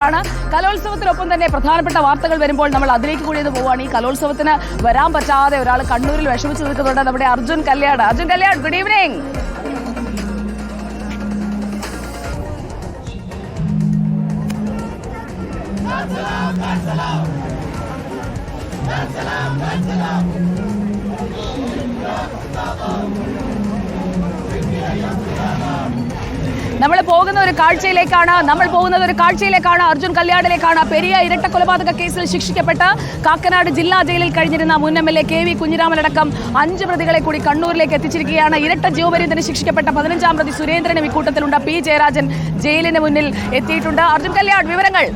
ആണ്. കലോത്സവത്തിനൊപ്പം തന്നെ പ്രധാനപ്പെട്ട വാർത്തകൾ വരുമ്പോൾ നമ്മൾ അതിലേക്ക് കൂടി പോവുകയാണ് ഈ കലോത്സവത്തിന് വരാൻ പറ്റാതെ ഒരാൾ കണ്ണൂരിൽ വിഷമിച്ചു നിൽക്കുന്നുണ്ട് നമ്മുടെ അർജുൻ കല്യാട് അർജുൻ കല്യാട് ഗുഡ് ഈവനിങ് നമ്മൾ പോകുന്ന ഒരു കാഴ്ചയിലേക്കാണ് നമ്മൾ പോകുന്നത് ഒരു കാഴ്ചയിലേക്കാണ് അർജുൻ കല്യാണിലേക്കാണ്. പെരിയ ഇരട്ട കൊലപാതക കേസിൽ ശിക്ഷിക്കപ്പെട്ട കാക്കനാട് ജില്ലാ ജയിലിൽ കഴിഞ്ഞിരുന്ന മുൻ M L A K V അഞ്ച് പ്രതികളെ കൂടി കണ്ണൂരിലേക്ക് എത്തിച്ചിരിക്കുകയാണ്. ഇരട്ട ജീവപര്യന്തന് ശിക്ഷിക്കപ്പെട്ട പതിനഞ്ചാം പ്രതി സുരേന്ദ്രനും ഇക്കൂട്ടത്തിലുണ്ട്. പി ജയരാജൻ ജയിലിന് മുന്നിൽ എത്തിയിട്ടുണ്ട്. അർജുൻ കല്യാൺ വിവരങ്ങൾ.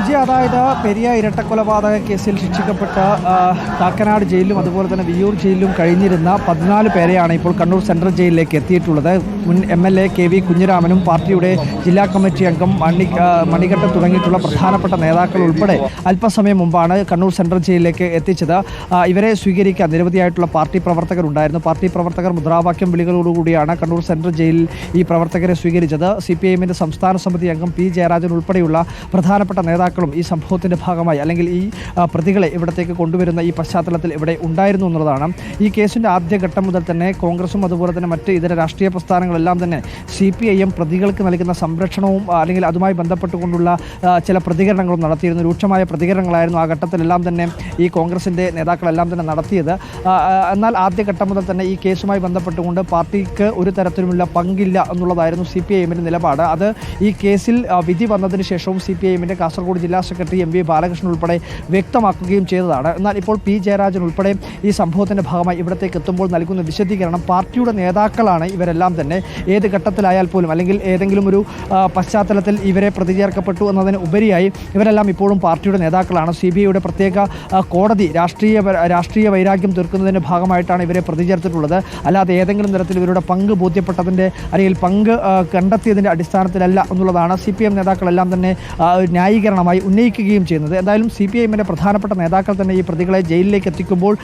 വിജയ അതായത് പെരിയ ഇരട്ടക്കൊലപാതക കേസിൽ ശിക്ഷിക്കപ്പെട്ട കാക്കനാട് ജയിലിലും അതുപോലെ തന്നെ വിയൂർ ജയിലിലും കഴിഞ്ഞിരുന്ന പതിനാല് പേരെയാണ് ഇപ്പോൾ കണ്ണൂർ സെൻട്രൽ ജയിലിലേക്ക് എത്തിയിട്ടുള്ളത്. മുൻ M L A K V കുഞ്ഞിരാമനും പാർട്ടിയുടെ ജില്ലാ കമ്മിറ്റി അംഗം മണി മണികണ്ഠൻ തുടങ്ങിയിട്ടുള്ള പ്രധാനപ്പെട്ട നേതാക്കൾ ഉൾപ്പെടെ അല്പസമയം മുമ്പാണ് കണ്ണൂർ സെൻട്രൽ ജയിലിലേക്ക് എത്തിച്ചത്. ഇവരെ സ്വീകരിക്കാൻ നിരവധിയായിട്ടുള്ള പാർട്ടി പ്രവർത്തകരുണ്ടായിരുന്നു. പാർട്ടി പ്രവർത്തകർ മുദ്രാവാക്യം വിളികളോടുകൂടിയാണ് കണ്ണൂർ സെൻട്രൽ ജയിലിൽ ഈ പ്രവർത്തകരെ സ്വീകരിച്ചത്. സി പി സംസ്ഥാന സമിതി അംഗം പി ജയരാജൻ ഉൾപ്പെടെയുള്ള പ്രധാനപ്പെട്ട നേതാക്കളും ഈ സംഭവത്തിന്റെ ഭാഗമായി അല്ലെങ്കിൽ ഈ പ്രതികളെ ഇവിടത്തേക്ക് കൊണ്ടുവരുന്ന ഈ പശ്ചാത്തലത്തിൽ ഇവിടെ ഉണ്ടായിരുന്നു എന്നുള്ളതാണ്. ഈ കേസിന്റെ ആദ്യഘട്ടം മുതൽ തന്നെ കോൺഗ്രസും അതുപോലെ തന്നെ മറ്റ് ഇതര രാഷ്ട്രീയ പ്രസ്ഥാനങ്ങളെല്ലാം തന്നെ സി പി ഐ എം പ്രതികൾക്ക് നൽകുന്ന സംരക്ഷണവും അല്ലെങ്കിൽ അതുമായി ബന്ധപ്പെട്ടുകൊണ്ടുള്ള ചില പ്രതികരണങ്ങളും നടത്തിയിരുന്നു. രൂക്ഷമായ പ്രതികരണങ്ങളായിരുന്നു ആ ഘട്ടത്തിലെല്ലാം തന്നെ ഈ കോൺഗ്രസിന്റെ നേതാക്കളെല്ലാം തന്നെ നടത്തിയത്. എന്നാൽ ആദ്യഘട്ടം മുതൽ തന്നെ ഈ കേസുമായി ബന്ധപ്പെട്ടുകൊണ്ട് പാർട്ടിക്ക് ഒരു തരത്തിലുമുള്ള പങ്കില്ല എന്നുള്ളതായിരുന്നു സി പി ഐ എമ്മിന്റെ നിലപാട്. അത് ഈ കേസിൽ വിധി വന്നതിന് ശേഷവും സി പി ഐ എമ്മിന്റെ കാസർഗോഡ് ജില്ലാ സെക്രട്ടറി എം വി ബാലകൃഷ്ണൻ ഉൾപ്പെടെ വ്യക്തമാക്കുകയും ചെയ്തതാണ്. എന്നാൽ ഇപ്പോൾ പി ജയരാജൻ ഉൾപ്പെടെ ഈ സംഭവത്തിന്റെ ഭാഗമായി ഇവിടത്തേക്ക് എത്തുമ്പോൾ നൽകുന്ന വിശദീകരണം പാർട്ടിയുടെ നേതാക്കളാണ് ഇവരെല്ലാം തന്നെ. ഏത് ഘട്ടത്തിലായാൽ പോലും അല്ലെങ്കിൽ ഏതെങ്കിലും ഒരു പശ്ചാത്തലത്തിൽ ഇവരെ പ്രതിചേർക്കപ്പെട്ടു എന്നതിന് ഉപരിയായി ഇവരെല്ലാം ഇപ്പോഴും പാർട്ടിയുടെ നേതാക്കളാണ്. സി ബി ഐയുടെ പ്രത്യേക കോടതി രാഷ്ട്രീയ രാഷ്ട്രീയ വൈരാഗ്യം തീർക്കുന്നതിന്റെ ഭാഗമായിട്ടാണ് ഇവരെ പ്രതിചേർത്തിട്ടുള്ളത്. അല്ലാതെ ഏതെങ്കിലും തരത്തിൽ ഇവരുടെ പങ്ക് ബോധ്യപ്പെട്ടതിന്റെ അല്ലെങ്കിൽ പങ്ക് കണ്ടെത്തിയതിന്റെ അടിസ്ഥാനത്തിലല്ല എന്നുള്ളതാണ് സി പി എം നേതാക്കളെല്ലാം തന്നെ ആ, ന്യായീകരണമായി ഉന്നയിക്കുകയും ചെയ്യുന്നത്. എന്തായാലും സി പി ഐഎമ്മിന്റെ പ്രധാനപ്പെട്ട നേതാക്കൾ തന്നെ ഈ പ്രതികളെ ജയിലിലേക്ക് എത്തിക്കുമ്പോൾ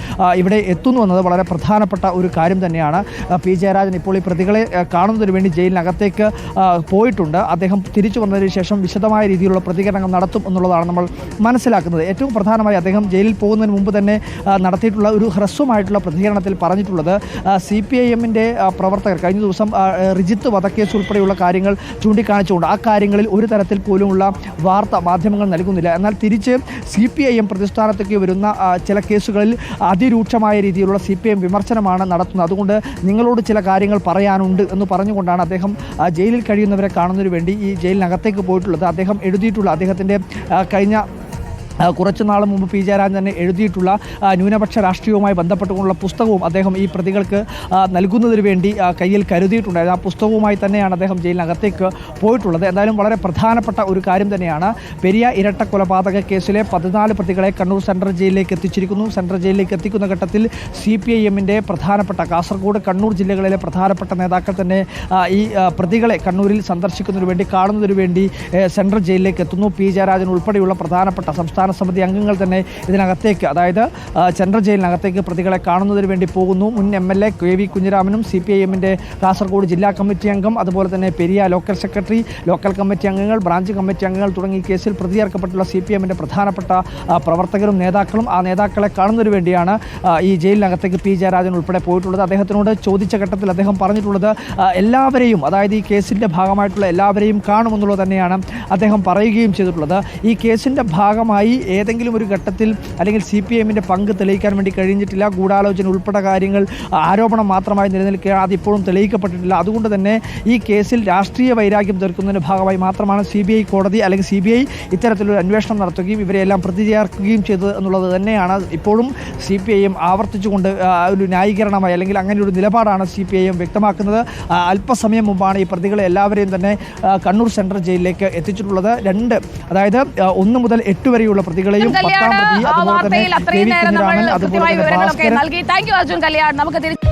ഇവിടെ എത്തുന്നു എന്നത് വളരെ പ്രധാനപ്പെട്ട ഒരു കാര്യം തന്നെയാണ്. പി ജയരാജൻ ഇപ്പോൾ ഈ പ്രതികളെ കാണുന്നതിന് വേണ്ടി ജയിലിനകത്തേക്ക് പോയിട്ടുണ്ട്. അദ്ദേഹം തിരിച്ചു വന്നതിന് ശേഷം വിശദമായ രീതിയിലുള്ള പ്രതികരണങ്ങൾ നടത്തും എന്നുള്ളതാണ് നമ്മൾ മനസ്സിലാക്കുന്നത്. ഏറ്റവും പ്രധാനമായി അദ്ദേഹം ജയിലിൽ പോകുന്നതിന് മുമ്പ് തന്നെ നടത്തിയിട്ടുള്ള ഒരു ഹ്രസ്വമായിട്ടുള്ള പ്രതികരണത്തിൽ പറഞ്ഞിട്ടുള്ളത് സി പി ഐ എമ്മിന്റെ പ്രവർത്തകർ കഴിഞ്ഞ ദിവസം റിജിത്ത് വധക്കേസ് ഉൾപ്പെടെയുള്ള കാര്യങ്ങൾ ചൂണ്ടിക്കാണിച്ചുകൊണ്ട് ആ കാര്യങ്ങളിൽ ഒരു തരത്തിൽ പോലുമുള്ള വാർത്ത മാധ്യമങ്ങൾ നൽകുന്നില്ല. എന്നാൽ തിരിച്ച് സി പി ഐ എം പ്രതിസ്ഥാനത്തേക്ക് വരുന്ന ചില കേസുകളിൽ അതിരൂക്ഷമായ രീതിയിലുള്ള സി പി എം വിമർശനമാണ് നടത്തുന്നത്. അതുകൊണ്ട് നിങ്ങളോട് ചില കാര്യങ്ങൾ പറയാനുണ്ട് എന്ന് പറഞ്ഞുകൊണ്ടാണ് അദ്ദേഹം ജയിലിൽ കഴിയുന്നവരെ കാണുന്നതിന് വേണ്ടി ഈ ജയിലിനകത്തേക്ക് പോയിട്ടുള്ളത്. അദ്ദേഹം എഴുതിയിട്ടുള്ള അദ്ദേഹത്തിന്റെ കഴിഞ്ഞ കുറച്ച് നാൾ മുമ്പ് പി ജയരാജൻ തന്നെ എഴുതിയിട്ടുള്ള ന്യൂനപക്ഷ രാഷ്ട്രീയവുമായി ബന്ധപ്പെട്ടുകൊണ്ടുള്ള പുസ്തകവും അദ്ദേഹം ഈ പ്രതികൾക്ക് നൽകുന്നതിന് വേണ്ടി കയ്യിൽ കരുതിയിട്ടുണ്ടായിരുന്നു. ആ പുസ്തകവുമായി തന്നെയാണ് അദ്ദേഹം ജയിലിനകത്തേക്ക് പോയിട്ടുള്ളത്. എന്തായാലും വളരെ പ്രധാനപ്പെട്ട ഒരു കാര്യം തന്നെയാണ് പെരിയ ഇരട്ട കൊലപാതക കേസിലെ പതിനാല് പ്രതികളെ കണ്ണൂർ സെൻട്രൽ ജയിലിലേക്ക് എത്തിച്ചിരിക്കുന്നു. സെൻട്രൽ ജയിലിലേക്ക് എത്തിക്കുന്ന ഘട്ടത്തിൽ സി പി ഐ എമ്മിന്റെ പ്രധാനപ്പെട്ട കാസർഗോഡ് കണ്ണൂർ ജില്ലകളിലെ പ്രധാനപ്പെട്ട നേതാക്കൾ തന്നെ ഈ പ്രതികളെ കണ്ണൂരിൽ സന്ദർശിക്കുന്നതിന് വേണ്ടി കാണുന്നതിന് വേണ്ടി സെൻട്രൽ ജയിലിലേക്ക് എത്തുന്നു. പി ജയരാജൻ ഉൾപ്പെടെയുള്ള പ്രധാനപ്പെട്ട സംസ്ഥാന സമിതി അംഗങ്ങൾ തന്നെ ഇതിനകത്തേക്ക് അതായത് സെൻട്രൽ ജയിലിനകത്തേക്ക് പ്രതികളെ കാണുന്നതിന് വേണ്ടി പോകുന്നു. മുൻ M L A K V കുഞ്ഞിരാമനും C P I എമ്മിന്റെ കാസർഗോഡ് ജില്ലാ കമ്മിറ്റി അംഗം അതുപോലെ തന്നെ Periya local secretary local committee അംഗങ്ങൾ ബ്രാഞ്ച് കമ്മിറ്റി അംഗങ്ങൾ തുടങ്ങി കേസിൽ പ്രതിചേർക്കപ്പെട്ടുള്ള സി പി എമ്മിന്റെ പ്രധാനപ്പെട്ട പ്രവർത്തകരും നേതാക്കളും ആ നേതാക്കളെ കാണുന്നതിന് വേണ്ടിയാണ് ഈ ജയിലിനകത്തേക്ക് പി ജയരാജൻ ഉൾപ്പെടെ പോയിട്ടുള്ളത്. അദ്ദേഹത്തിനോട് ചോദിച്ച ഘട്ടത്തിൽ അദ്ദേഹം പറഞ്ഞിട്ടുള്ളത് എല്ലാവരെയും അതായത് ഈ കേസിന്റെ ഭാഗമായിട്ടുള്ള എല്ലാവരെയും കാണുമെന്നുള്ളത് തന്നെയാണ് അദ്ദേഹം പറയുകയും ചെയ്തിട്ടുള്ളത്. ഈ കേസിന്റെ ഭാഗമായി ഏതെങ്കിലും ഒരു ഘട്ടത്തിൽ അല്ലെങ്കിൽ സി പി എമ്മിന്റെ പങ്ക് തെളിയിക്കാൻ വേണ്ടി കഴിഞ്ഞിട്ടില്ല ഗൂഢാലോചന ഉൾപ്പെടെ കാര്യങ്ങൾ ആരോപണം മാത്രമായി നിലനിൽക്കുകയാണ് അതിപ്പോഴും തെളിയിക്കപ്പെട്ടിട്ടില്ല. അതുകൊണ്ട് തന്നെ ഈ കേസിൽ രാഷ്ട്രീയ വൈരാഗ്യം തീർക്കുന്നതിന്റെ ഭാഗമായി മാത്രമാണ് സി ബി ഐ കോടതി അല്ലെങ്കിൽ സി ബി ഐ ഇത്തരത്തിലൊരു അന്വേഷണം നടത്തുകയും ഇവരെല്ലാം പ്രതി ചേർക്കുകയും ചെയ്തത് എന്നുള്ളത് തന്നെയാണ്. ഇപ്പോഴും സി പി ഐ എം ആവർത്തിച്ചുകൊണ്ട് ഒരു ന്യായീകരണമായി അല്ലെങ്കിൽ അങ്ങനെ ഒരു നിലപാടാണ് സി പി ഐ എം വ്യക്തമാക്കുന്നത്. അല്പസമയം മുമ്പാണ് ഈ പ്രതികളെ എല്ലാവരെയും തന്നെ കണ്ണൂർ സെൻട്രൽ ജയിലിലേക്ക് എത്തിച്ചിട്ടുള്ളത്. രണ്ട് അതായത് ഒന്ന് മുതൽ എട്ട് വരെയുള്ള പ്രതികളെയും പത്താം പ്രതി ആ അതുപോലെ തന്നെ വാർത്തയിൽ കെ അത്രയും നേരം നമ്മൾ കുഞ്ഞിരാമൻ അതുപോലെ തന്നെ വിവരങ്ങളൊക്കെ ഭാസ്കരൻ നൽകി. Thank you Arjun Kalyan. നമുക്ക് തിരിച്ചു